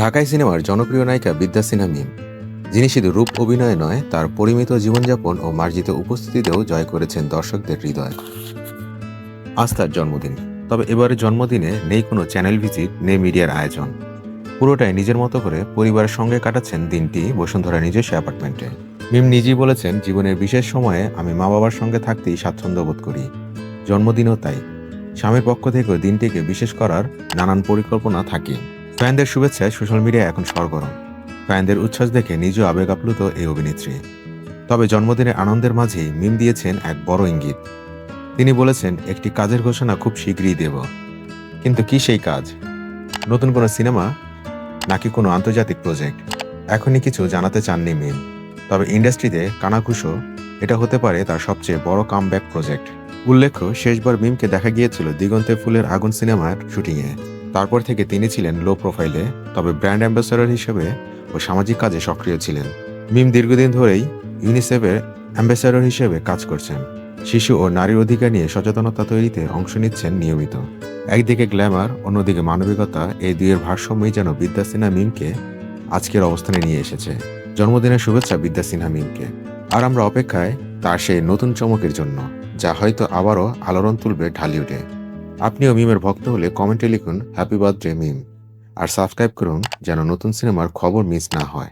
ঢাকাই সিনেমার জনপ্রিয় নায়িকা বিদ্যা সিনহা মিম, যিনি শুধু রূপ অভিনয়ে নয়, তার পরিমিত জীবনযাপন ও মার্জিত উপস্থিতিতেও জয় করেছেন দর্শকদের হৃদয়। আজ তার জন্মদিন। তবে এবারের জন্মদিনে নেই কোনো চ্যানেল ভিজিট, নেই মিডিয়ার আয়োজন। পুরোটাই নিজের মতো করে পরিবারের সঙ্গে কাটাচ্ছেন দিনটি বসুন্ধরা নিজস্ব অ্যাপার্টমেন্টে। মিম নিজেই বলেছেন, জীবনের বিশেষ সময়ে আমি মা বাবার সঙ্গে থাকতেই স্বাচ্ছন্দ্য বোধ করি। জন্মদিনও তাই। স্বামীর পক্ষ থেকেও দিনটিকে বিশেষ করার নানান পরিকল্পনা থাকে। ফ্যানদের শুভেচ্ছায় সোশ্যাল মিডিয়া এখন সরগরম। ফ্যানদের উচ্ছ্বাস দেখে নিজেও আবেগ আপ্লুত এই অভিনেত্রী। তবে জন্মদিনের আনন্দের মাঝেই মিম দিয়েছেন এক বড় ইঙ্গিত। তিনি বলেছেন, একটি কাজের ঘোষণা খুব শীঘ্রই দেব। কিন্তু কি সেই কাজ? নতুন কোনো সিনেমা? নাকি কোনো আন্তর্জাতিক প্রজেক্ট? এখনই কিছু জানাতে চাননি মিম। তবে ইন্ডাস্ট্রিতে কানাঘুষো, এটা হতে পারে তার সবচেয়ে বড় কামব্যাক প্রজেক্ট। উল্লেখ্য, শেষবার মিমকে দেখা গিয়েছিল দিগন্তে ফুলের আগুন সিনেমার শুটিংয়ে। তারপর থেকে তিনি ছিলেন লো প্রোফাইলে তবে ব্র্যান্ড অ্যাম্বাসাডর হিসেবে ও সামাজিক কাজে সক্রিয় ছিলেন। মিম দীর্ঘদিন ধরেই ইউনিসেফের অ্যাম্বাসাডর হিসেবে কাজ করছেন। শিশু ও নারীর অধিকার নিয়ে সচেতনতা তৈরিতে অংশ নিচ্ছেন নিয়মিত। একদিকে গ্ল্যামার অন্যদিকে মানবিকতা, এই দুইয়ের ভারসাম্যই যেন বিদ্যা সিনহা মিমকে আজকের অবস্থানে নিয়ে এসেছে। জন্মদিনের শুভেচ্ছা বিদ্যা সিনহা মিমকে। আর আমরা অপেক্ষায় তার সেই নতুন চমকের জন্য, যা হয়তো আবারও আলোড়ন তুলবে ঢালিউডে। আপনিও মিমের ভক্ত হলে কমেন্টে লিখুন হ্যাপি বার্থডে মিম আর সাবস্ক্রাইব করুন, যেন নতুন সিনেমার খবর মিস না হয়।